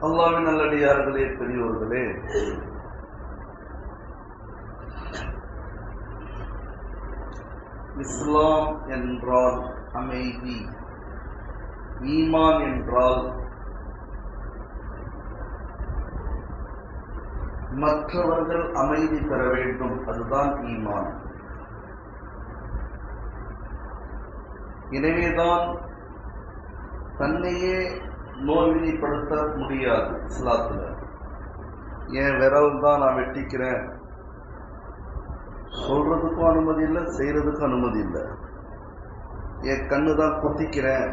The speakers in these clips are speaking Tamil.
அல்லாவின் நல்லடியார்களே பெரியோர்களே. இஸ்லாம் என்றால் அமைதி ஈமான் என்றால் மற்றவர்கள் அமைதி பெற வேண்டும் அதுதான் ஈமான். எனவேதான் தன்னையே நோய்வினைப்படுத்த முடியாது இஸ்லாத்தில். என் விரல் தான் நான் வெட்டிக்கிறேன்? சொல்றதுக்கும் அனுமதி இல்லை செய்யறதுக்கும் அனுமதி இல்லை. என் கண்ணு தான் குத்திக்கிறேன்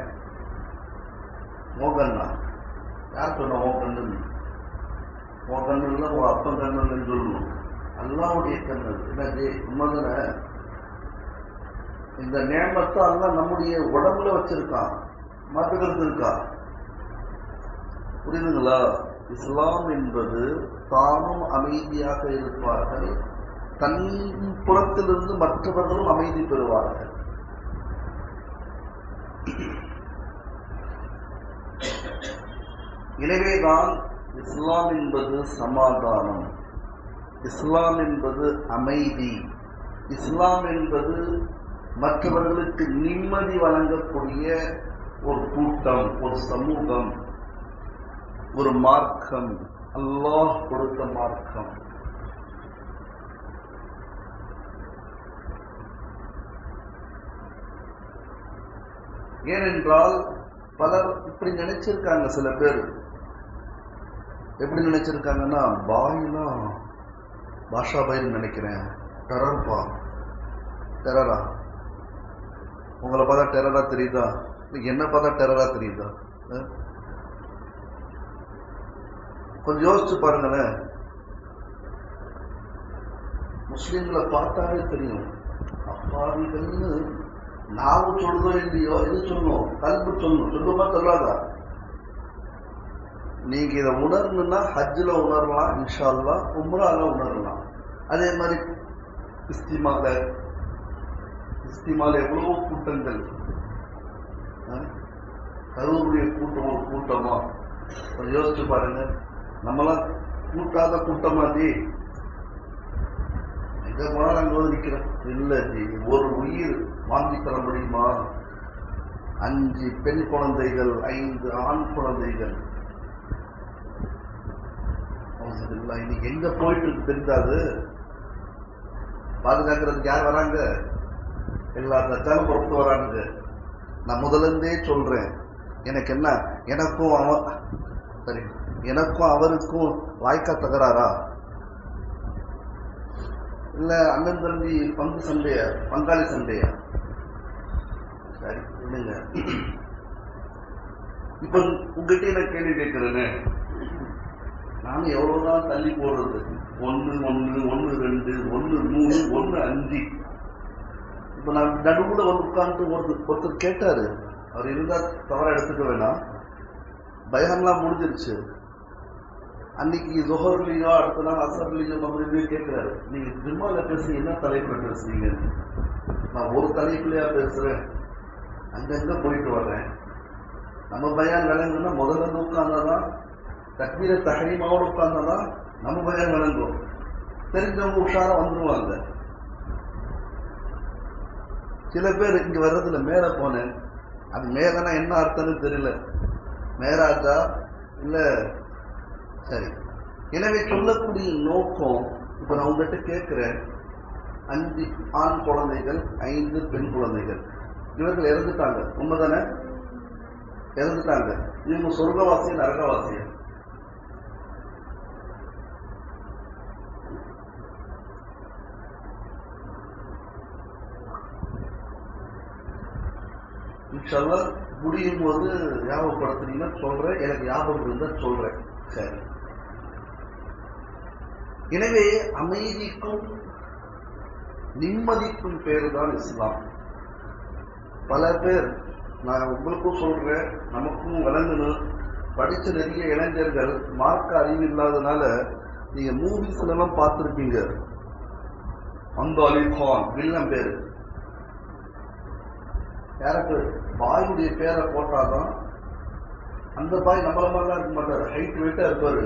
மோகண்ணா யார் சொன்ன ஓ கண்ணு ஓ கண்ணு இல்லை ஓ அப்பன் கண்ணு இல்லைன்னு சொல்லணும். அல்லாவுடைய கண்ணு. என்னது உண்மைதானே இந்த நேமத்தை அல்லாஹ் நம்முடைய உடம்புல வச்சிருக்கான். மாற்றுக்கிறது இருக்கா புரியுதுங்களா இஸ்லாம் என்பது தானும் அமைதியாக இருப்பார்கள். தன் புறத்திலிருந்து மற்றவர்களும் அமைதி பெறுவார்கள். எனவேதான் இஸ்லாம் என்பது சமாதானம். இஸ்லாம் என்பது அமைதி. இஸ்லாம் என்பது மற்றவர்களுக்கு நிம்மதி வழங்கக்கூடிய ஒரு கூட்டம் ஒரு சமூகம். ஒரு மார்க்கம். அல்லாஹ் கொடுத்த மார்க்கம். ஏனென்றால் பலர் இப்படி நினைச்சிருக்காங்க சில பேர். எப்படி நினைச்சிருக்காங்கன்னா பாய்னா பாஷா பைன்னு நினைக்கிறேன். டெரர்பா டெரரா? உங்களை பார்த்தா டெரரா தெரியுதா? என்ன பார்த்தா டெரரா தெரியுதா? கொஞ்சம் யோசிச்சு பாருங்களேன். முஸ்லீம்களை பார்த்தாலே தெரியும். அப்பாவிகள்னு நாவு சொல்றதோ இல்லையோ இது சொல்லணும் கல்பு சொல்லணும் சொல்லுமா சொல்லாதா. நீங்க இதை உணரணும்னா ஹஜ்ஜில் உணரலாம் இன்ஷால்லா உம்ரால உணரலாம். அதே மாதிரி இஸ்திமால இஸ்திமால எவ்வளவோ கூட்டங்கள். கருவுடைய கூட்டம் ஒரு கூட்டமா? கொஞ்சம் யோசிச்சு பாருங்க. நம்மளாம் கூட்டாத கூட்டமா ஜி எங்க போனாலும் வந்து நிற்கிறோம் இல்ல ஜி ஒரு உயிர் வாங்கி தர முடியுமா? அஞ்சு பெண் குழந்தைகள் ஐந்து ஆண் குழந்தைகள். இன்னைக்கு எங்க போயிட்டு இருக்கு தெரிந்தாது பாதுகாக்கிறதுக்கு யார் வராங்க? எல்லா தச்சாலும் பொறுத்து வராங்க நான் முதல்ல இருந்தே சொல்றேன். எனக்கு என்ன? எனக்கும் அவன் சரி. எனக்கும் அவருக்கும் வாய்க்கா தகராறா? இல்லை அண்ணன் தம்பி பங்கு சண்டையா பங்காளி சண்டையா சரி இல்லைங்க இப்ப உங்ககிட்ட நான் கேள்வி கேட்கிறேன்னு நானும் எவ்வளவுதான் தள்ளி போடுறது? ஒன்று ஒன்று ஒன்று ரெண்டு ஒன்று மூணு ஒன்று அஞ்சு. இப்ப நான் நடுவில் வந்து உட்கார்ந்து ஒருத்தர் ஒருத்தர் கேட்டாரு. அவர் இருந்தால் தவறாக எடுத்துக்க வேணாம். பயம்லாம் முடிஞ்சிருச்சு. அன்னைக்கு ஜொஹர்லயோ அடுத்த நாள் அசர்லயோ மகளிரையோ கேட்கிறாரு நீங்க ஜிம்மால பேசி என்ன தலைப்புல பேசுறீங்க? நான் ஒரு தலைப்புலயா பேசுறேன். அங்கங்க போயிட்டு வர்றேன். நம்ம பயான் விளங்குன்னா முதல்ல இருந்து உட்கார்ந்தாதான் தக்மீர தஹரீமாவோட உட்கார்ந்தாதான் நம்ம பயான் விளங்கும் தெரிஞ்சவங்க உஷாரா வந்துருவாங்க சில பேர் இங்க வர்றதுல மேல போனேன். அது மேலனா என்ன அர்த்தம்னு தெரியல. மேராஜா இல்லை சரி. எனவே சொல்லக்கூடிய நோக்கம் இப்ப நான் உங்ககிட்ட கேட்கிறேன். அஞ்சு ஆண் குழந்தைகள் ஐந்து பெண் குழந்தைகள். இவர்கள் இறந்துட்டாங்க. உண்மைதானே? இறந்துட்டாங்க. இவங்க சொர்க்கவாசி நரகவாசிய? முடியும் போது ஞாபகப்படுத்துறீங்கன்னா சொல்றேன். எனக்கு ஞாபகம் இருந்தா சொல்றேன். சரி. எனவே அமைதிக்கும் நிம்மதிக்கும் பேரு தான் இஸ்லாம். பல பேர் நான் உங்களுக்கும் சொல்றேன் நமக்கும் விளங்கணும். படித்த நிறைய இளைஞர்கள் மார்க்க அறிவு இல்லாதனால நீங்க மூவிஸ்ல எல்லாம் பார்த்துருப்பீங்க. அந்த அலி கான் வில்லம் பேர். கேரக்டர் பாயுடைய பேரை போட்டாதான் அந்த பாய் நம்மள மாதிரிலாம் இருக்க மாட்டார். ஹைட் வெயிட்டா இருப்பாரு.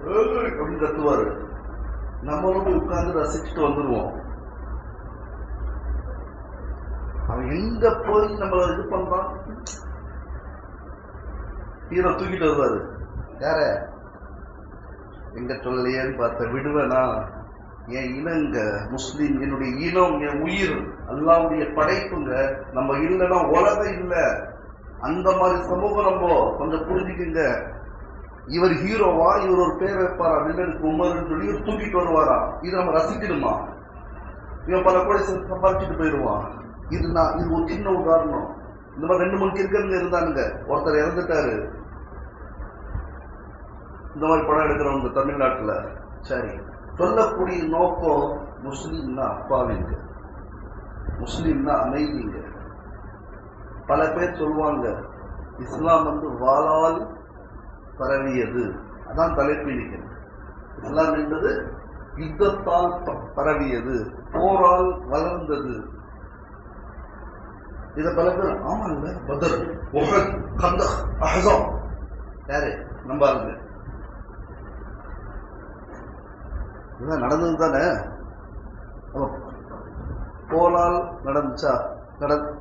அப்படின்னு கத்துவாரு நம்மளும் போய் உட்கார்ந்து ரசிச்சுட்டு வந்துருவோம் அவன் எங்க போய் நம்மள இது பண்றான் ஹீரோ தூக்கிட்டு வருவாரு யார எங்க சொல்லலையேன்னு பார்த்த விடுவேனா? என் இனங்க முஸ்லீம் என்னுடைய இனம் என் உயிர் அல்லாவுடைய படைப்புங்க நம்ம இல்லைன்னா உலகம் இல்லை. அந்த மாதிரி சமூகம் நம்ம கொஞ்சம் புரிஞ்சுக்குங்க. இவர் ஹீரோவா இவர் ஒரு பேர் வைப்பாரா வில்லனுக்கு உமர்னு சொல்லி இவர் தூக்கிட்டு வருவாரா? இது நம்ம ரசிக்கணுமா? இவன் பல கோடி சம்பாதிச்சுட்டு போயிடுவான். இது நான் இது ஒரு சின்ன உதாரணம். இந்த மாதிரி ரெண்டு மூணு கிறுக்கனுங்க இருந்தானுங்க. ஒருத்தர் இறந்துட்டாரு. இந்த மாதிரி படம் எடுக்கிறவங்க தமிழ்நாட்டுல. சரி. சொல்லக்கூடிய நோக்கம் முஸ்லீம்னா அப்பாவிங்க. முஸ்லீம்னா அமைதிங்க. பல பேர் சொல்லுவாங்க இஸ்லாம் வந்து வாழால் பரவியது. அதான் தலைப்பு இருக்கிறது. இஸ்லாம் என்பது யுத்தத்தால் ப- பரவியது. போரால் வளர்ந்தது. இத பல பேர் ஆமாங்க பதர் உஹத் கந்தக் அஹஸாம் யாரு? நம்பாருங்க இதெல்லாம் நடந்தது தானே? போரால் நடந்துச்சா? நட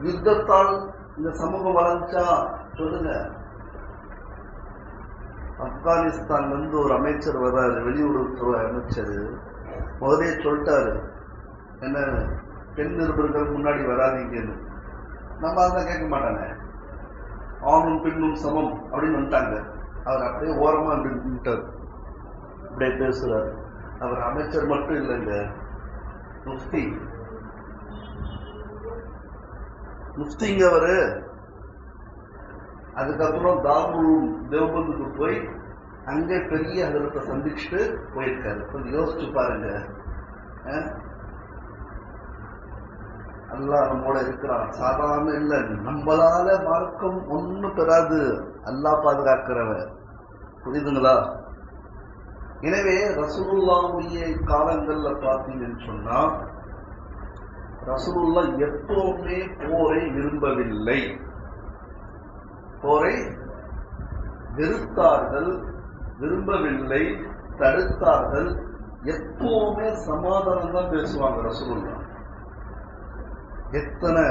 யுத்தத்தால் இந்த சமூகம் வளர்ந்துச்சா? சொல்லுங்க. ஆப்கானிஸ்தான்ல இருந்து ஒரு அமைச்சர் வர்றாரு வெளியுறவுத்துறை அமைச்சர். முதலே சொல்லிட்டாரு என்ன பெண் நிருபர்கள் முன்னாடி வராதீங்கன்னு. நம்ம அதெல்லாம் கேட்க மாட்டானே. ஆணும் பெண்ணும் சமம் அப்படின்னு வந்துட்டாங்க. அவர் அப்படியே ஓரமா நின்றுட்டார் அப்படியே பேசுகிறார் அவர் அமைச்சர் மட்டும் இல்லைங்க. முஃப்தி. முஃப்திங்க அவரு. அதுக்கப்புறம் தாபூர் தேவபந்துக்கு போய் அங்கே பெரிய அதிரத்தை சந்திச்சுட்டு போயிருக்காரு. கொஞ்சம் யோசிச்சு பாருங்க. அல்லா அல்லாஹ் நம்மோட இருக்கிறான். சாதாரண இல்லை. நம்மளால மார்க்கம் ஒன்றும் பெறாது. அல்லாஹ் பாதுகாக்கிறவன். புரியுதுங்களா? எனவே ரசூலுல்லாவுடைய காலங்கள்ல பார்த்தீங்கன்னு சொன்னா ரசூலுல்லா எப்பவுமே போரை விரும்பவில்லை. போரை வெறுத்தார்கள் விரும்பவில்லை தடுத்தார்கள். எப்பவுமே சமாதானம் தான் பேசுவாங்க ரசூலுல்லா. எத்தனை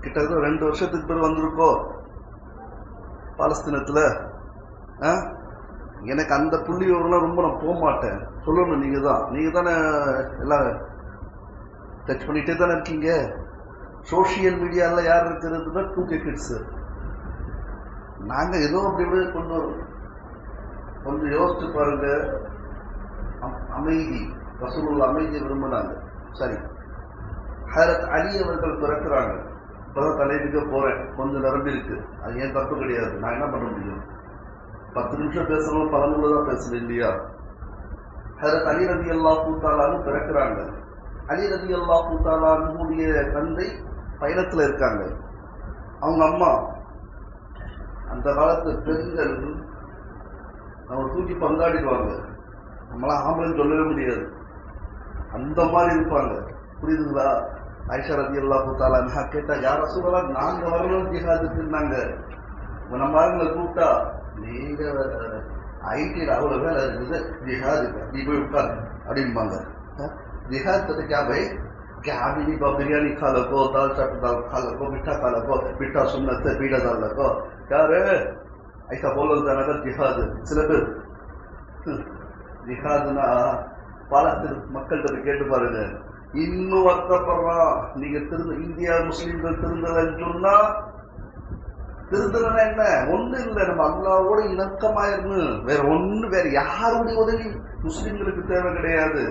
கிட்டத்தட்ட ரெண்டு வருஷத்துக்கு பிறகு வந்திருக்கோ? பாலஸ்தீனத்தில்? ஆ? எனக்கு அந்த புள்ளி விவரம்லாம் ரொம்ப நான் போக மாட்டேன். சொல்லணும் நீங்கள் தான். நீங்கள் தானே எல்லாம் டச் பண்ணிகிட்டே தானே இருக்கீங்க? சோஷியல் மீடியாவில் யார் இருக்கிறதுனா டூ கே கிட்ஸு நாங்க ஏதோ அப்படி கொண்டு வரோம். கொஞ்சம் யோசிச்சு பாருங்க. அம்- அமைதி. ரசூலுல்லா அமைதியை விரும்பினாங்க. சரி. ஹரத் அலி அவர்கள் பிறக்கிறாங்க. இப்பதான் தலைவிக்க போறேன். கொஞ்சம் நிரம்பி இருக்கு. அது ஏன் தப்பு கிடையாது. நான் என்ன பண்ண முடியும்? பத்து நிமிஷம் பேசணும் பதினொன்று தான் பேசணும் இல்லையா? ஹரத் அலி ரதி அல்லா பூத்தாலான்னு பிறக்கிறாங்க. அலி ரவி அல்லா பூத்தாலானுடைய தந்தை பயணத்தில் இருக்காங்க. அவங்க அம்மா அந்த காலத்து பெண்கள் அவங்க தூக்கி பங்காடிடுவாங்க நம்மளாம் ஆம்பளை சொல்லவே முடியாது. அந்த மாதிரி இருப்பாங்க. புரியுதுங்களா? ஐஷா ரதி அல்லா புத்தாலா நான் கேட்டா யார சூழலா நாங்க வரணும் ஜிஹாதுக்குன்னாங்க நம்ம ஆளுங்களை கூப்பிட்டா நீங்க ஐடி அவ்வளோ வேலை இருந்தது ஜிஹாது நீ போய் உட்காரு. அப்படிம்பாங்க. ஜிஹாத் பத்தி கேபை قاعدين يبغى برياني தால் دال شرط காலக்கோ மிட்டா خلقه ميتا سنة بيدا خلقه யாரு ஐசா போலதான ஜிஹாது சில பேர் ஜிஹாதுனா பாலஸ்தீன் மக்கள்கிட்ட கேட்டு பாருங்க இன்னும் வருத்தப்படுறான் நீங்க திருந்த இந்தியா முஸ்லீம்கள் திருந்தலன்னு சொன்னா திருந்தலன்னா என்ன ஒண்ணு இல்லை நம்ம அல்லாவோட இணக்கமாயிருந்து வேற ஒண்ணு வேற யாருடைய உதவி முஸ்லீம்களுக்கு தேவை கிடையாது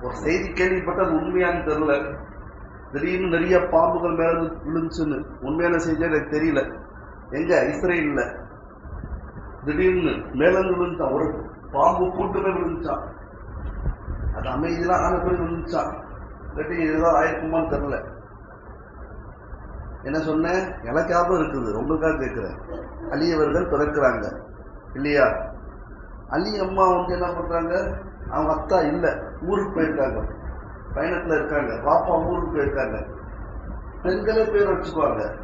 ஒரு செய்தி கேள்விப்பட்ட அது உண்மையான்னு தெரியல. திடீர்னு நிறைய பாம்புகள் மேல விழுந்துச்சுன்னு உண்மையான செய்தியா எனக்கு தெரியல. எங்க? இஸ்ரேல்ல. திடீர்னு மேல விழுந்துச்சான் ஒரு பாம்பு கூட்டமே விழுந்துச்சான் அது அமைதியெல்லாம் ஆன போய் விழுந்துச்சான் இல்லாட்டி ஏதோ ஆயிருக்குமான்னு தெரியல. என்ன சொன்னேன்? எனக்கு ஞாபகம் இருக்குது உங்களுக்காக கேட்குறேன். அலியவர்கள் பிறக்கிறாங்க. இல்லையா? அலி அம்மா வந்து என்ன பண்றாங்க? அவங்க அத்தா இல்லை ஊருக்கு போயிருக்காங்க. பயணத்தில் இருக்காங்க. பாப்பா ஊருக்கு போயிருக்காங்க. பெண்களே பேர் வச்சுக்குவாங்க.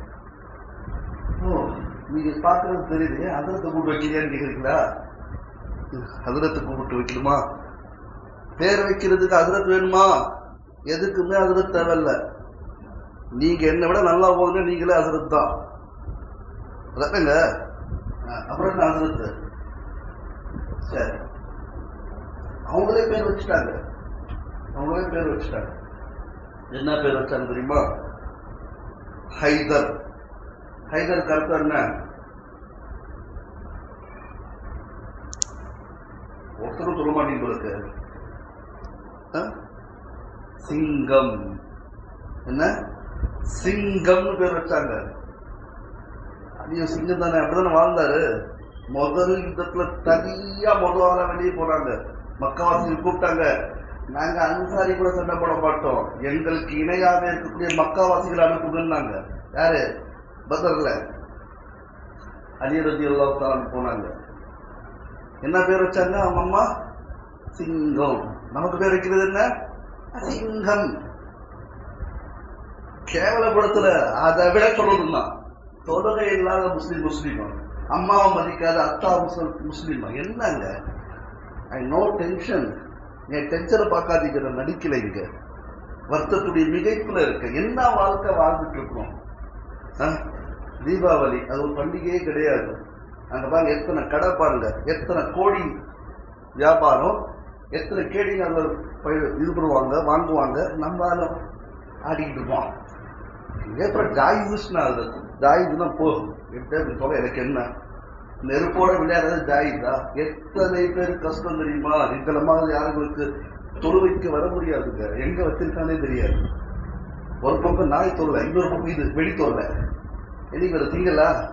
ஓ நீங்க பாக்குறது தெரியுது. அதிரத்தை கூப்பிட்டு வைக்கலையான்னு கேக்குறீங்களா? அதிரத்தை கூப்பிட்டு வைக்கணுமா? பேர் வைக்கிறதுக்கு அதிரத்து வேணுமா? எதுக்குமே அதிரத் தேவையில்ல. நீங்க என்னை விட நல்லா போகுங்க நீங்களே அதிரத்து தான். அதானுங்க அப்புறம் என்ன அதிரத்து சரி. அவங்களே பேர் வச்சுட்டாங்க. அவங்களே பேர் வச்சுட்டாங்க. என்ன பேர் வச்சாங்க தெரியுமா? ஹைதர். ஹைதர் கருத்து என்ன? ஒருத்தரும் சொல்ல மாட்டீங்களுக்கு உங்களுக்கு சிங்கம். என்ன? சிங்கம்னு பேர் வச்சாங்க. ஐயோ சிங்கம் தானே அப்படிதானே வாழ்ந்தாரு? முதல் யுத்தத்துல தனியா முதல் ஆளா வெளியே போனாங்க மக்காவாசிகள் கூப்பிட்டாங்க. நாங்க அன்சாரி கூட சண்டை போட மாட்டோம். எங்களுக்கு இணையாக இருக்கக்கூடிய மக்காவாசிகள் அனுப்புங்கன்னாங்க. யாரு? பதர்ல. அலிரதி எல்லாம் போனாங்க. என்ன பேர் வச்சாங்க? அவங்க அம்மா சிங்கம். நமக்கு பேர் வைக்கிறது என்ன? சிங்கம். கேவலப்படுத்துல. அதை விட சொல்லணும்னா தொழுகை இல்லாத முஸ்லீம் முஸ்லீமா? அம்மாவை மதிக்காத அத்தா முஸ்லிம் முஸ்லீமா? என்னங்க? நோ டென்ஷன் என் டென்ஷனை பார்க்காதீங்க நான் நடிக்கல இங்க. வருத்தத்துடைய மிகைப்புல இருக்க. என்ன வாழ்க்கை வாழ்ந்துட்டு இருக்கோம் ஆ? தீபாவளி அது ஒரு பண்டிகையே கிடையாது. அங்க பாருங்க எத்தனை கடை பாருங்க. எத்தனை கோடி வியாபாரம் எத்தனை கேடிங்க அதில் இது பண்ணுவாங்க வாங்குவாங்க. நம்மளாலும் ஆடிக்கிட்டு இருப்போம் ஜாய் ஜாயிஸ்னா அது. ஜாயிஸ்னா போகும் எப்படி தொகை எனக்கு என்ன? நெருப்போட விளையாடுறது ஜாயிஸா எத்தனை பேர் கஷ்டம் தெரியுமா? எங்களை மாதிரி யாருங்களுக்கு தொழுவைக்கு வர முடியாதுங்க எங்க வச்சிருக்கானே தெரியாது. ஒரு பக்கம் நாய் தொல்லை இன்னொரு பக்கம் இது வெடி தொல்லை இன்னைக்கு வேற திங்களா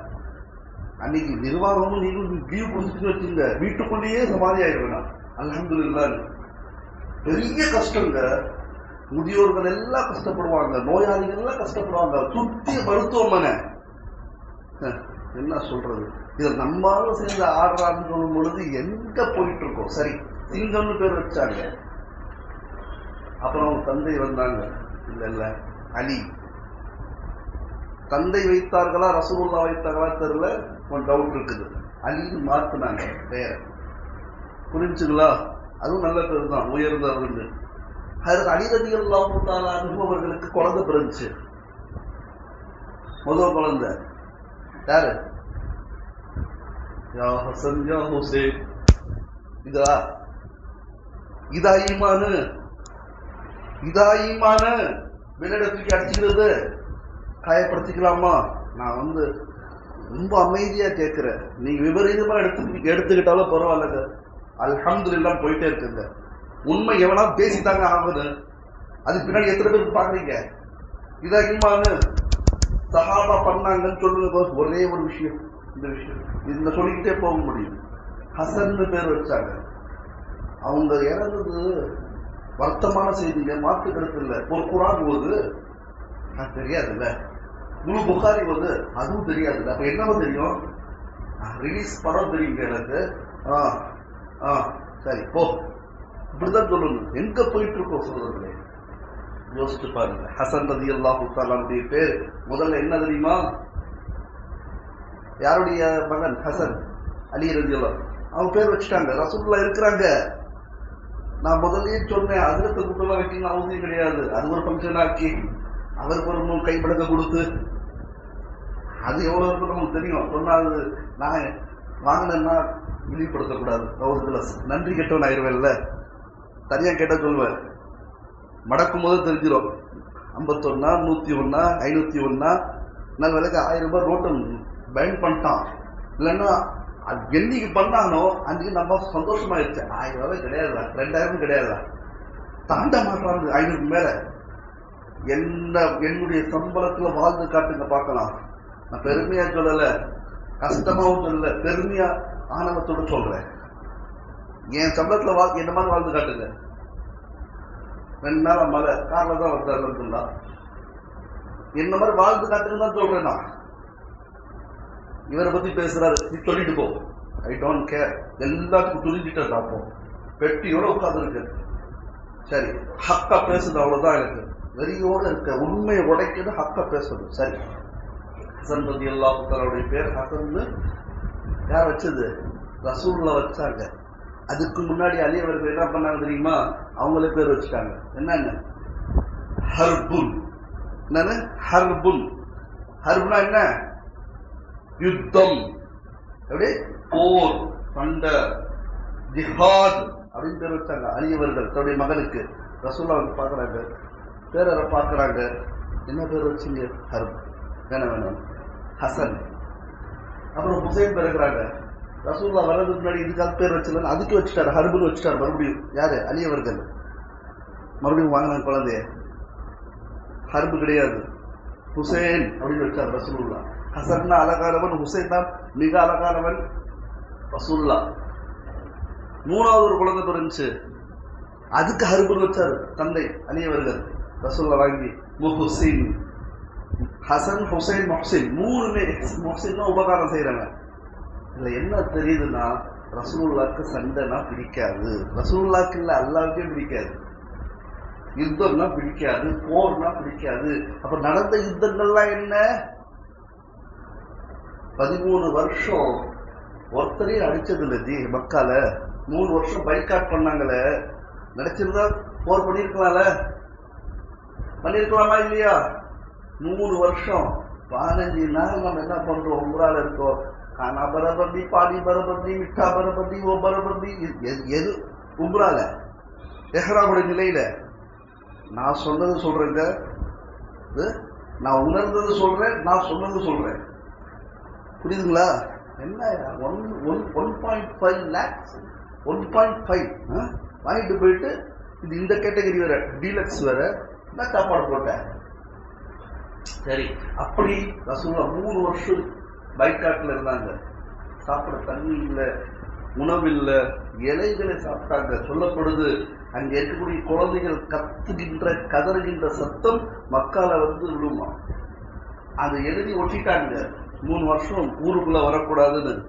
அன்னைக்கு நிர்வாகமும் நீங்களும் லீவ் கொடுத்துட்டு வச்சுங்க வீட்டுக்குள்ளேயே சமாதி ஆயிடுவேன் அல்ஹம்துலில்லாஹ். பெரிய கஷ்டங்க. முதியோர்கள் எல்லாம் கஷ்டப்படுவாங்க. நோயாளிகள் எல்லாம் கஷ்டப்படுவாங்க. சுத்தி மருத்துவமனை. என்ன சொல்றது? இதை நம்மளும் சேர்ந்து ஆடுறான்னு சொல்லும் பொழுது எங்க போயிட்டு இருக்கோம் சரி சிங்கம்னு பேர் வச்சாங்க. அப்புறம் அவங்க தந்தை வந்தாங்க. இல்ல இல்ல அலி. தந்தை வைத்தார்களா ரசகுல்லா வைத்தார்களா தெரியல. ஒரு டவுட் இருக்குது. அலின்னு மாத்துனாங்க பேரை புரிஞ்சுங்களா? அதுவும் நல்ல பேர் தான் உயர்ந்தவர்கள் அதற்கு அலிரதி அல்லாஹால அனுபவர்களுக்கு குழந்தை பிறந்துச்சு. முதல் குழந்தை. யாரு? யா ஹசன் யா ஹுசேன் இதா. இதா ஈமானு. இதா ஈமானு. வெளியிட தூக்கி அடிச்சுக்கிறது. காயப்படுத்திக்கலாமா? நான் வந்து ரொம்ப அமைதியா கேட்குறேன். நீங்கள் விபரீதமா எடுத்து எடுத்துக்கிட்டாலும் பரவாயில்லைங்க. அல்ஹம்துலில்லாஹ் போயிட்டே இருக்குங்க. உண்மை எவனா பேசித்தாங்க ஆகுது அது பின்னாடி எத்தனை பேர் பார்க்குறீங்க? இதா ஈமானு. சஹாபா பண்ணாங்கன்னு சொல்லுங்க ஒரே ஒரு விஷயம். இந்த விஷயம். இந்த சொல்லிக்கிட்டே போக முடியும். ஹசன்னு பேர் வச்சாங்க. அவங்க இறந்தது வருத்தமான செய்திங்க மாற்று கருத்து இல்லை. ஒரு குரான் போது அது தெரியாதுல்ல. முழு புகாரி போது அதுவும் தெரியாதுல்ல. அப்ப என்னவோ தெரியும்? ரிலீஸ் படம் தெரியுங்க எனக்கு. ஆ ஆ சரி போ. இப்படிதான் சொல்லணும். எங்க போயிட்டு இருக்கோம் சொல்றதுல யோசிச்சு பாருங்க. ஹசன் ரதி அல்லாஹு தாலாவுடைய பேர். முதல்ல என்ன தெரியுமா? யாருடைய மகன் ஹசன் அலி ரதி அவங்க பேர் வச்சுட்டாங்க. ரசூல்லா இருக்கிறாங்க. நான் முதல்லயே சொன்னேன் அதிரத்தை குட்டெல்லாம் வைக்கணும் அவசியம் கிடையாது. அது ஒரு ஃபங்க்ஷன் ஆக்கி அவருக்கு ஒரு மூணு கைப்படக்க கொடுத்து அது எவ்வளோ இருக்கும் நமக்கு தெரியும். சொன்னா அது நான் வாங்கினேன்னா வெளிப்படுத்தக்கூடாது அவருக்கு நன்றி கெட்டவன் ஆயிடுவேன்ல தனியாக கேட்டால் சொல்லுவேன். மடக்கும் போது தெரிஞ்சிடும் ஐம்பத்தொன்னா நூற்றி ஒன்னா ஐநூற்றி ஒன்னா நல்ல விலைக்கு ஆயிரம் ரூபாய் நோட்டம் பயன் பண்ணிட்டான் இல்லைன்னா அது என்னைக்கு பண்ணானோ அன்றைக்கி நம்ம சந்தோஷமாயிருச்சு ஆயிரம் ரூபாய் கிடையாதுல ரெண்டாயிரம் கிடையாதுல தாண்ட மாட்டாங்க ஐநூறுக்கு மேலே. என்ன என்னுடைய சம்பளத்தில் வாழ்ந்து காட்டுங்க பார்க்கலாம். நான் பெருமையாக சொல்லலை. கஷ்டமாகவும் சொல்லலை பெருமையாக ஆணவத்தோடு சொல்கிறேன் என் சம்பளத்தில் வாழ் என்ன மாதிரி வாழ்ந்து காட்டுங்க? ரெண்டு நாள் மழை காரில் தான் வந்தாருன்னா என்ன மாதிரி வாழ்ந்து காட்டுங்க தான் சொல்கிறேன் நான். இவரை பத்தி பேசுறாரு. நீ சொல்லிட்டு போ. ஐ டோன்ட் கேர் எல்லாத்துக்கும் துணிஞ்சிட்டு பார்ப்போம் பெட்டியோட உட்காந்துருக்கு சரி ஹக்கா பேசுது அவ்வளவுதான் எனக்கு. வெறியோடு இருக்க உண்மையை உடைக்கிறது ஹக்கா பேசணும் சரி. ஹசன் ரதி புத்தருடைய பேர் ஹசன்னு யார் வச்சது? ரசூல்ல வச்சாங்க. அதுக்கு முன்னாடி அலியவர்கள் என்ன பண்ணாங்க தெரியுமா? அவங்களே பேர் வச்சுட்டாங்க. என்னங்க? ஹர்புன். என்னன்னு ஹர்புன். ஹர்புனா என்ன? யுத்தம். எப்படி? போர் சண்டை ஜிஹாத் அப்படின்னு பேர் வச்சாங்க அரியவர்கள் தன்னுடைய மகனுக்கு. ரசூல்லா வந்து பார்க்குறாங்க பேரரை பார்க்குறாங்க. என்ன பேர் வச்சீங்க? ஹர்ப் வேணாம் வேணாம். ஹசன். அப்புறம் ஹுசைன் பிறகுறாங்க ரசூல்லா வர்றதுக்கு முன்னாடி இதுக்காக பேர் வச்சிருந்தாங்க. அதுக்கு வச்சுட்டாரு ஹர்புன்னு வச்சுட்டாரு மறுபடியும். யாரு? அலியவர்கள் மறுபடியும் வாங்கினாங்க குழந்தைய. ஹர்பு கிடையாது. ஹுசேன் அப்படின்னு வச்சார் ரசூல்லா ஹசன்னா அழகானவன் ஹுசைன் தான் மிக அழகானவன் ரசூல்லா மூணாவது ஒரு குழந்தை பிறந்துச்சு அதுக்கு ஹர்புன்னு வச்சார் தந்தை அணியவர்கள் ரசூல்லா வாங்கி. முஹுசின் ஹசன் ஹுசைன் மொஹசின் மூணுமே மொஹசின் உபகாரம் செய்கிறாங்க இதில் என்ன தெரியுதுன்னா ரசூல்லாக்கு சண்டைனா பிடிக்காது. ரசூல்லாக்கு இல்லை அல்லாவுக்கே பிடிக்காது. யுத்தம்னா பிடிக்காது போர்னா பிடிக்காது. அப்போ நடந்த யுத்தங்கள்லாம் என்ன? பதிமூணு வருஷம் ஒருத்தரையும் அடிச்சது இல்லை ஜி மக்கால. மூணு வருஷம் பைக்காட் பண்ணாங்களே. நினைச்சிருந்தா போர் பண்ணியிருக்கலாம்ல? பண்ணியிருக்கலாமா இல்லையா? மூணு வருஷம். பதினஞ்சு நாள் நம்ம என்ன பண்றோம்? உங்களால் இருக்கோம். கானா பரபந்தி பாடி பரபந்தி மிட்டா பரபந்தி ஓ பரபந்தி எது எது? உம்ரால எஹ்ராவுடைய நிலையில. நான் சொன்னது சொல்றேங்க. இது நான் உணர்ந்தது சொல்றேன் நான் சொன்னது சொல்றேன். புரியுதுங்களா? என்ன one one one point five lakhs one point five வாங்கிட்டு போயிட்டு இது இந்த கேட்டகரி வேற டீலக்ஸ் வேற நான் சாப்பாடு போட்டேன். சரி அப்படி ரசூலா மூணு வருஷம் பைக்காட்டில் இருந்தாங்க. சாப்பிட தண்ணி இல்லை உணவில்லை இலைகளை சாப்பிட்டாங்க. சொல்லப்படுது அங்கே இருக்கக்கூடிய குழந்தைகள் கத்துகின்ற கதறுகின்ற சத்தம் மக்கால வந்து விழுமா? அதை எழுதி ஒட்டிட்டாங்க. மூணு வருஷம் ஊருக்குள்ள வரக்கூடாதுன்னு.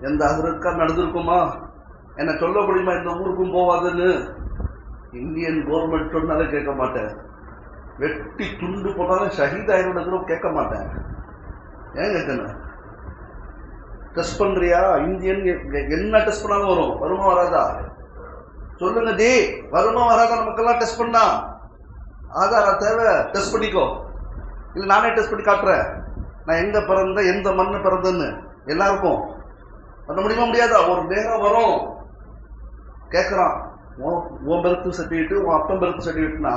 எந்த அதற்கா நடந்திருக்குமா? என்ன சொல்ல முடியுமா இந்த ஊருக்கும் போவாதுன்னு? இந்தியன் கவர்மெண்ட் சொன்னாலும் கேட்க மாட்டேன். வெட்டி துண்டு போட்டாலும் ஷஹீத் கூட கேட்க மாட்டேன். ஏன் கேட்கணும் டெஸ்ட் பண்றியா? இந்தியன் என்ன டெஸ்ட் பண்ணாலும் வரும். வருமா வராதா? சொல்லுங்க டி. வருமா வராதா? நமக்கெல்லாம் டெஸ்ட் பண்ணா. ஆதார் தேவை? டெஸ்ட் பண்ணிக்கோ. இல்லை நானே டெஸ்ட் பண்ணி காட்டுறேன். நான் எங்க பிறந்த எந்த மண்ணு பிறந்தேன்னு எல்லாருக்கும். பண்ண முடியுமா முடியாதா? ஒரு நேரம் வரும். கேட்குறான் உன் உன் பெர்த் சர்டிஃபிகேட் உன் அப்பன் பெருத்து சர்டிஃபிகேட்னா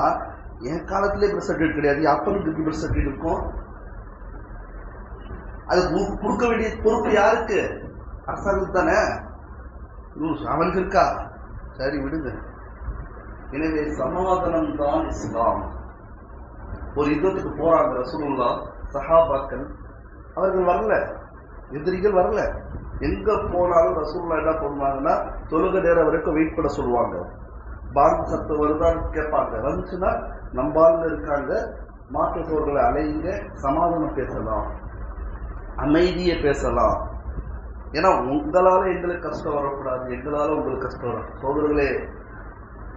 என் காலத்திலே பெர்த் சர்டிஃபிகேட் கிடையாது. அப்பனுக்கு எப்படி பெர்த் சர்டிஃபிகேட் இருக்கும்? அது கொடுக்க வேண்டிய பொறுப்பு யாருக்கு? அரசாங்கத்துக்கு தானே. அவனுக்கு இருக்கா? சரி விடுங்க. எனவே சமாதானம் தான் இஸ்லாம். ஒரு யுத்தத்துக்கு போறாங்க ரசூலுல்லா சஹாபாக்கள். அவர்கள் வரல. எதிரிகள் வரல. எங்க போனாலும் ரசூல்லா என்ன பண்ணுவாங்கன்னா தொழுக நேரம் வரைக்கும் வெயிட் பண்ண சொல்லுவாங்க. பாரத சத்தம் வருதான்னு கேட்பாங்க. வந்துச்சுன்னா நம்பாளுங்க இருக்காங்க. மாற்றத்தோர்களை அலையுங்க. சமாதானம் பேசலாம். அமைதியை பேசலாம். ஏன்னா உங்களால எங்களுக்கு கஷ்டம் வரக்கூடாது. எங்களால உங்களுக்கு கஷ்டம் வரும் சோதர்களே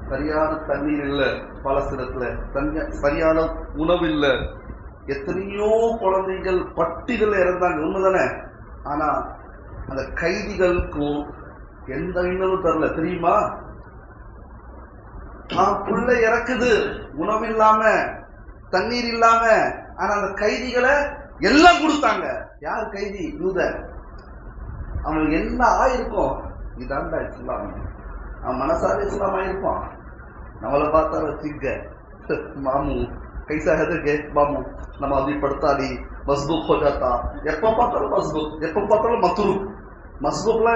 சரியான தண்ணீர் இல்லை பாலஸ்தீனத்துல. தண்ணி- சரியான உணவு இல்லை. எத்தனையோ குழந்தைகள் பட்டிகள் இறந்தாங்க உண்மைதானே? ஆனா அந்த கைதிகளுக்கும் எந்த இன்னமும் தரல தெரியுமா? நான் புள்ள இறக்குது. உணவு இல்லாம தண்ணீர் இல்லாம. ஆனா அந்த கைதிகளை எல்லாம் கொடுத்தாங்க. யார் கைதி? யூத அவனுக்கு என்ன ஆயிருக்கும்? இதாண்டா இஸ்லாம். அவன் மனசார இஸ்லாம் ஆயிருப்பான். நம்மளை பார்த்தா வச்சுக்க மாமு. கைசா है மாமு நம்ம அதி படுத்தாடி மஸ்பூக் हो जाता எப்ப பார்த்தாலும் மஸ்பூக் எப்ப பார்த்தாலும் மத்ரூக் மஸ்பூக்ல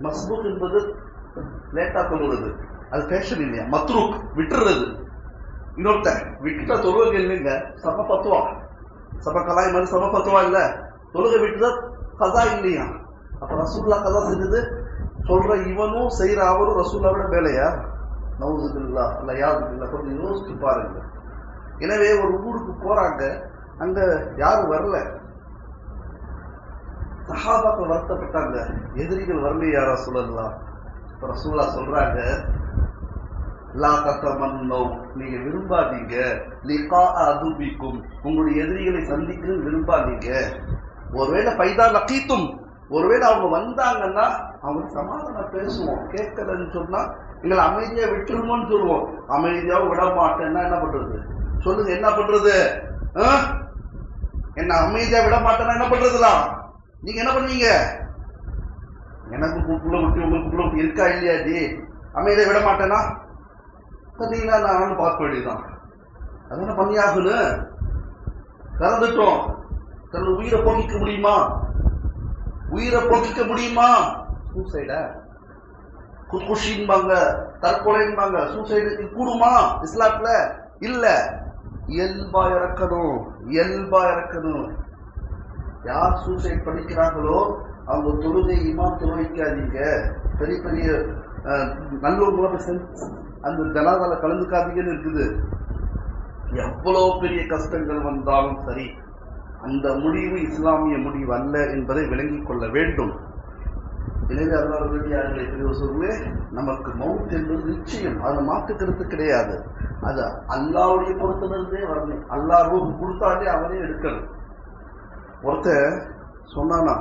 மஸ்பூக் என்பது லேட்டா தொழுறது அது ஃபேஷன் இல்லையா மத்ரூக் விட்டுறது இன்னொருத்தன் விட்டுட்டா தொழுவது இல்லைங்க சம பத்துவா சம கலாய் மாதிரி சம பத்துவா இல்ல தொழுகை விட்டுதான் கதா இல்லையா அப்ப ரசூல்லா கதா செஞ்சது சொல்ற இவனும் செய்யற அவரும் ரசூல்லாவோட வேலையா நவுதுல்லா இல்ல யாருக்குல்ல கொஞ்சம் யோசிச்சு பாருங்க எனவே ஒரு ஊருக்கு போறாங்க. அங்க யாரும் வரல. சஹாபாக்கள் வருத்தப்பட்டாங்க. எதிரிகள் வரலை யாரா சொல்லலாம் அப்புறம் ரசூல்லா சொல்றாங்க லா தத்தமன்னோ நீங்க விரும்பாதீங்க. லிகா அதுபிக்கும் உங்களுடைய எதிரிகளை சந்திக்கணும் விரும்பாதீங்க. ஒருவேளை பைதா லக்கீத்தும் ஒருவேளை அவங்க வந்தாங்கன்னா அவங்க சமாதானம் பேசுவோம். கேட்கலன்னு சொன்னா எங்களை அமைதியா விட்டுருமோன்னு சொல்லுவோம். அமைதியாவும் விட மாட்டேன்னா என்ன பண்றது? சொல்லுங்க என்ன பண்றது? ஆ? என்ன அமைதியா விட மாட்டேன்னா என்ன பண்றதுலாம்? நீங்க என்ன பண்ணுவீங்க? எனக்கு புள்ள விட்டு உங்களுக்கு விட்டு இருக்கா இல்லையா ஜி அமைதியா விட மாட்டேனா சரிங்களா நானும் பார்க்க வேண்டியதுதான் அது என்ன பண்ணியாகுன்னு கலந்துட்டோம். தன் உயிரை போக்கிக்க முடியுமா? உயிரை போக்கிக்க முடியுமா? சூசைடா. குஷின்பாங்க தற்கொலைன்பாங்க. சூசைடு கூடுமா? இஸ்லாத்துல? இல்லை. இயல்பா இறக்கணும் இயல்பா இறக்கணும். யார் சூசைட் பண்ணிக்கிறாங்களோ அவங்க தொழுகை இமாம் தொழுவிக்காதீங்க. பெரிய பெரிய நல்லூர் செஞ்சு அந்த ஜனாதால கலந்துக்காதீங்கன்னு இருக்குது. எவ்வளோ பெரிய கஷ்டங்கள் வந்தாலும் சரி அந்த முடிவு இஸ்லாமிய முடிவு அல்ல என்பதை விளங்கிக் கொள்ள வேண்டும். எனவே அல்லாஹ்வுடைய சொல்லுவே நமக்கு மவுத் என்பது நிச்சயம். அதை மாற்று கருத்து கிடையாது. அது அல்லாவுடைய பொறுத்திலிருந்தே வரணும். அல்லா ரூஹ் கொடுத்தாலே அவனே எடுக்கணும். ஒருத்தன் சொன்னானா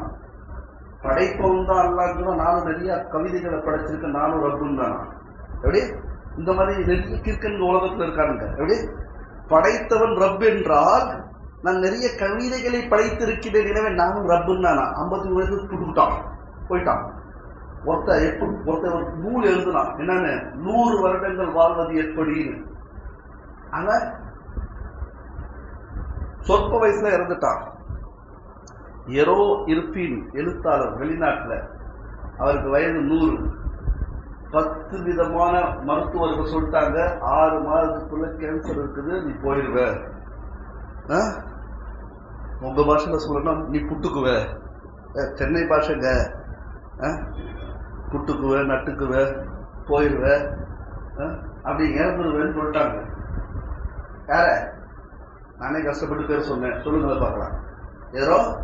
படைப்பவன் தான் அல்லாஹ் நானும் நிறைய கவிதைகளை படைச்சிருக்கேன் நானும் ரப்புன்னு தானா. எப்படி? இந்த மாதிரி நிறைய கிற்கன் உலகத்தில் இருக்காருங்க இருக்கானுங்க. எப்படி? படைத்தவன் ரப் என்றால் நான் நிறைய கவிதைகளை படைத்திருக்கிறேன். எனவே நானும் ரப்புன்னு தானா? ஐம்பத்தி மூணு வயசுக்கு போயிட்டான். ஒருத்த எப்படி ஒருத்தர் நூல் எழுதுனான் என்னன்னு? நூறு வருடங்கள் வாழ்வது எப்படின்னு. ஆனா சொற்ப வயசுல இறந்துட்டான். எரோ இருப்பின் எழுத்தாளர் வெளிநாட்டுல அவருக்கு வயது நூறு. பத்து விதமான மருத்துவர்கள் சொல்லிட்டாங்க ஆறு மாதத்துக்குள்ள கேன்சர் இருக்குது நீ போயிடுவ உங்க பாஷையில சொல்லணும் நீ புட்டுக்குவ. சென்னை பாஷைங்க. புட்டுக்குவ நட்டுக்குவ போயிடுவ ஆ? அப்படி இறந்துருவேன்னு சொல்லிட்டாங்க. யார? நானே கஷ்டப்பட்டு பேர் சொன்னேன். சொல்லுங்களை பார்க்கலாம். ஏதோ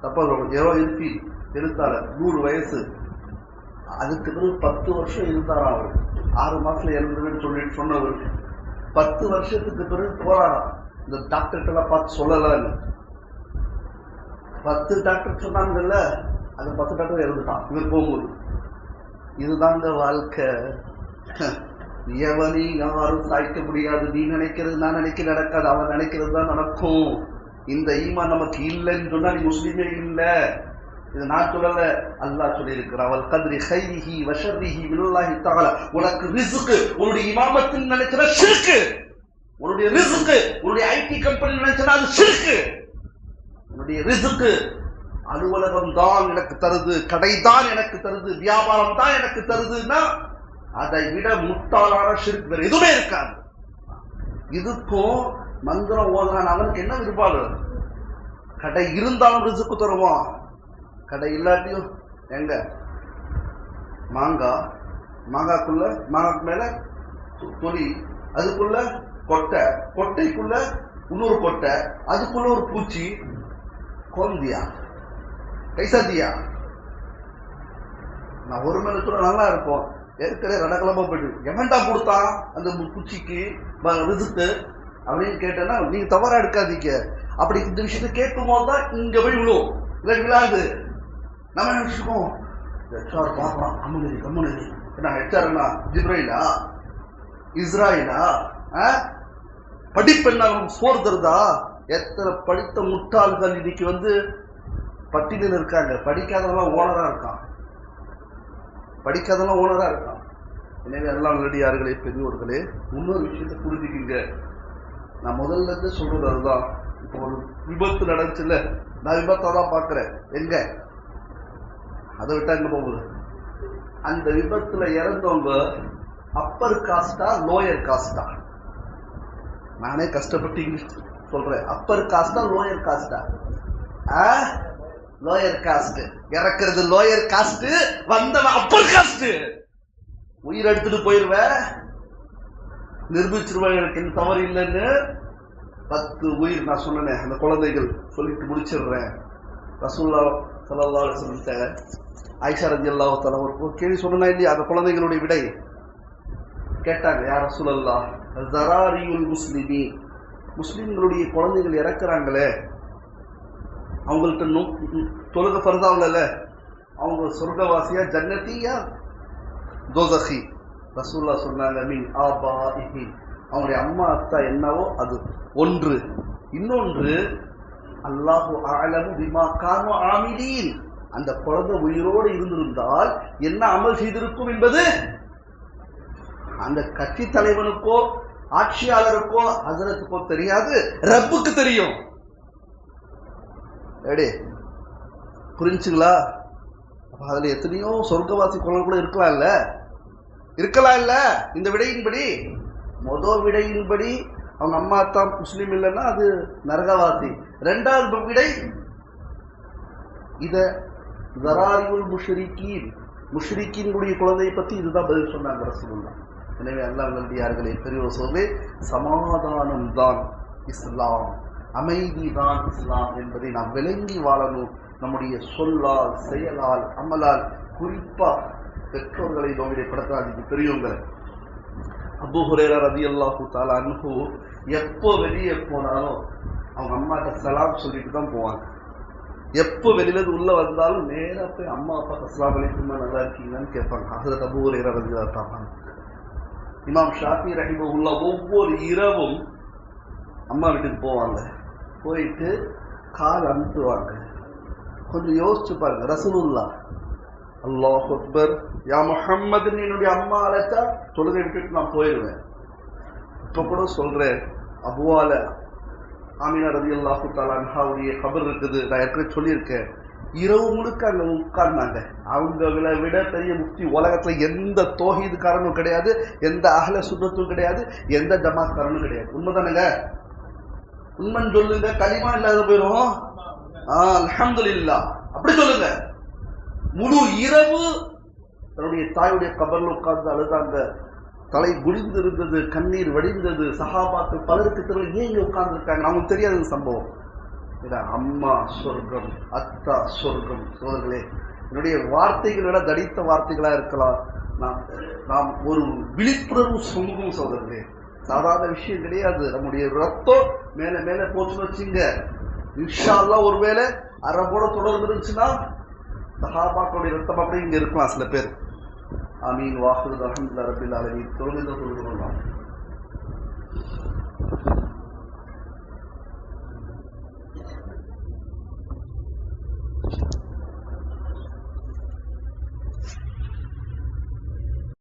தப்பா சொல்றேன் ஏதோ எம்பி எழுத்தாளர் நூறு வயசு. அதுக்கு பிறகு பத்து வருஷம் இருந்தாராம் அவர்? ஆறு மாசத்துல இறந்துருவேன்னு சொல்லிட்டு சொன்னவர். பத்து வருஷத்துக்கு பிறகு போராடாம் இந்த டாக்டர்கிட்ட பார்த்து சொல்லலன்னு பத்து டாக்டர் சொன்னாங்கல்ல அந்த பத்து டாக்டர் இறந்துட்டான். இவர் போகும்போது. இதுதாங்க வாழ்க்கை. எவனையும் யாரும் சாய்க்க முடியாது. நீ நினைக்கிறது நான் நினைக்க நடக்காது. அவன் நினைக்கிறது தான் நடக்கும். இந்த ஈமா நமக்கு இல்லைன்னு சொன்னா நீ முஸ்லீமே இல்லை. இது நான் சொல்லல. அல்லாஹ் சொல்லியிருக்கிறான் அவள் கதிரி ஹைரிஹி வஷர்ரிஹி வில்லாஹி தகல உனக்கு ரிசுக்கு உன்னுடைய இமாமத்தின் நினைக்கிற சிறுக்கு உன்னுடைய ரிசுக்கு உன்னுடைய ஐடி கம்பெனி நினைச்சனா அது சிறுக்கு உன்னுடைய ரிசுக்கு அலுவலகம் தான் எனக்கு தருது கடை தான் எனக்கு தருது வியாபாரம் தான் எனக்கு தருதுன்னா அதை விட முட்டாளான ஷிர்க் வேற எதுவுமே இருக்காது. இதுக்கும் மந்திரம் ஓதுறான் அவனுக்கு என்ன விருப்பாடு கடை இருந்தாலும் ரிசுக்கு தருவான். கடை இல்லாட்டியும் எங்க? மாங்காய் மாங்காய்க்குள்ள மாங்காய்க்கு மேல தொ- தொலி அதுக்குள்ள கொட்டை கொட்டைக்குள்ள இன்னொரு கொட்டை அதுக்குள்ள ஒரு பூச்சி கோந்தியா கைசாத்தியா நான் ஒரு மணி நேரத்துல நல்லா இருக்கும் ஏற்கனவே ரணகலமா போயிட்டு எவன்டா கொடுத்தான் அந்த குச்சிக்கு பூச்சிக்கு அப்படின்னு கேட்டேன்னா நீங்க தவறா எடுக்காதீங்க. அப்படி இந்த விஷயத்தை கேட்கும் போது தான் இங்க போய் விழுவோம். இல்லை விழாது. நம்ம என்ன நினைச்சுக்கோம் ஹெச்ஆர் பார்க்கலாம் கம்முனி கம்முனி என்ன ஹெச்ஆர்னா ஜிப்ரைலா? இஸ்ராயிலா? படிப்பு என்ன சோறு தருதா எத்தனை படித்த முட்டாள்கள் இன்னைக்கு வந்து பட்டியலில் இருக்காங்க. படிக்காதவெல்லாம் ஓனரா இருக்கான். படிக்காதவெல்லாம் ஓனரா இருக்கான். எனவே எல்லாம் நல்லடியார்களே பெரியோர்களே இன்னொரு விஷயத்தை புரிஞ்சுக்கிங்க. நான் முதல்ல இருந்து சொல்றது அதுதான். இப்போ ஒரு விபத்து நடந்துச்சுல்ல நான் விபத்தை தான் பார்க்குறேன். எங்க? அதை விட்டா எங்க போகுது? அந்த விபத்துல இறந்தவங்க அப்பர் காஸ்டா லோயர் காஸ்டா நானே கஷ்டப்பட்டு இங்கிலீஷ் சொல்றேன். அப்பர் காஸ்டா லோயர் காஸ்டா லோயர் காஸ்ட் இறக்குறது லோயர் காஸ்ட் வந்தவன் அப்பர் காஸ்ட் உயிர் எடுத்துட்டு போயிருவ நிரூபிச்சிருவேன் எனக்கு இந்த தவறு இல்லைன்னு. பத்து உயிர் நான் சொன்னேன் அந்த குழந்தைகள் சொல்லிட்டு முடிச்சிடுறேன். ரசூல்லா சல்லா சொல்லிட்ட ஐஷா ரஜி அல்லாஹ் ஒரு கேள்வி சொன்னா இல்லையா? அந்த குழந்தைகளுடைய விடை. கேட்டாங்க யார் ரசூல் அல்லா ஜராரியுல் முஸ்லிமி முஸ்லிம்களுடைய குழந்தைகள் இறக்குறாங்களே. அவங்கள்ட்ட நோ தொழுக ஃபர்தாவில்ல அவங்க சொர்க்கவாசியா? ஜன்னத்தியா? தோசகி. ரசூல்லா சொன்னாங்க மீன் ஆபா இஹி அவங்களுடைய அம்மா அத்தா என்னவோ அது. ஒன்று. இன்னொன்று அல்லாஹு ஆலமு விமா கானோ ஆமிலீன். அந்த குழந்தை உயிரோடு இருந்திருந்தால் என்ன அமல் செய்திருக்கும் என்பது? அந்த கட்சி தலைவனுக்கோ ஆட்சியாளருக்கோ ஹசரத்துக்கோ தெரியாது. ரப்புக்கு தெரியும். ஏடி புரிஞ்சுங்களா? அப்போ அதில் எத்தனையோ சொர்க்கவாசி குழந்தை கூட இருக்கலாம் இல்ல இருக்கலாம் இல்லை? இந்த விடையின்படி? மொத விடையின்படி அவங்க அம்மா தான் முஸ்லீம் இல்லைன்னா அது நரகவாசி. ரெண்டாவது விடை? இதை ஜராரியுல் முஷ்ரிக்கீன் முஷ்ரிக்கீனுடைய குழந்தையை பற்றி இதுதான் பதில் சொன்னாங்க ரசூலுல்லாஹ். எனவே அல்லாஹ் நல்லடியார்களே பெரியவர் சொல்வே சமாதானம் தான் இஸ்லாம். அமைதிதான் இஸ்லாம் என்பதை நாம் விளங்கி வாழணும். நம்முடைய சொல்லால் செயலால் அமலால் குறிப்பா பெற்றோர்களை நோவிடைப்படுத்தாதீங்க பெரியவங்களை அபு ஹுரேரா ரதி அல்லாஹூ தாலா அன்பு எப்போ வெளியே போனாலும் அவங்க அம்மாட்ட சலாம் சொல்லிட்டு தான் போவாங்க. எப்போ வெளியிலேருந்து உள்ளே வந்தாலும் நேராக போய் அம்மா அப்பா அஸ்லாம் அலிக்குமா நல்லா இருக்கீங்கன்னு கேட்பாங்க. ஹசரத் அபு ஹுரேரா ரதி தாங்க இமாம் ஷாஃபி உள்ள ஒவ்வொரு இரவும் அம்மா வீட்டுக்கு போவாங்க. போயிட்டு கால் அனுப்புவாங்க. கொஞ்சம் யோசிச்சு பாருங்க ரசூலுல்லா அல்லாஹ் அக்பர். யா முஹம்மதுன்னு என்னுடைய அம்மா அழைச்சா தொழுகை விட்டுட்டு நான் போயிடுவேன். இப்போ கூட சொல்கிறேன் அபுவால ஆமினா ரதி அல்லாஹு தாலான்ஹாவுடைய கபர் இருக்குது நான் ஏற்கனவே சொல்லியிருக்கேன். இரவு முழுக்க அங்கே உட்கார்ந்தாங்க. அவங்கள விட பெரிய முக்தி உலகத்தில் எந்த தோஹீதுக்காரனும் கிடையாது எந்த அகல சுத்தத்தும் கிடையாது எந்த ஜமாத்காரனும் கிடையாது. உண்மைதானுங்க? உண்மன் சொல்லுங்க களிமா இல்லாத போயிடும் ஆஹ் இல்லா அப்படி சொல்லுங்க. முழு இரவு தன்னுடைய தாயுடைய கபர்ல உட்கார்ந்து அழுதாங்க தலை குடிந்து இருந்தது கண்ணீர் வடிந்தது சகாபாக்கள் பலருக்கு தெரியல ஏன் இங்கே உட்கார்ந்து நமக்கு தெரியாத இந்த சம்பவம். இல்ல அம்மா சொர்க்கம் அத்தா சொர்க்கம். சோதர்களே என்னுடைய வார்த்தைகளோட தடித்த வார்த்தைகளாக இருக்கலாம்? நாம் நாம் ஒரு விழிப்புணர்வு சமூகம் சோதர்களே. சாதாரண விஷயம் கிடையாது. நம்முடைய ரத்தம் மேல மேல போச்சுன்னு வச்சுங்க. இன்ஷால்லாம் அரை அரபோட தொடர்ந்து இருந்துச்சுன்னா சஹாபாக்களுடைய ரத்தம் அப்படியே இங்க இருக்கலாம் சில பேர். ஆமீன். வாஹது அலமதுல்லா ரபில் அலமி தொடர்ந்து சொல்கிறோம்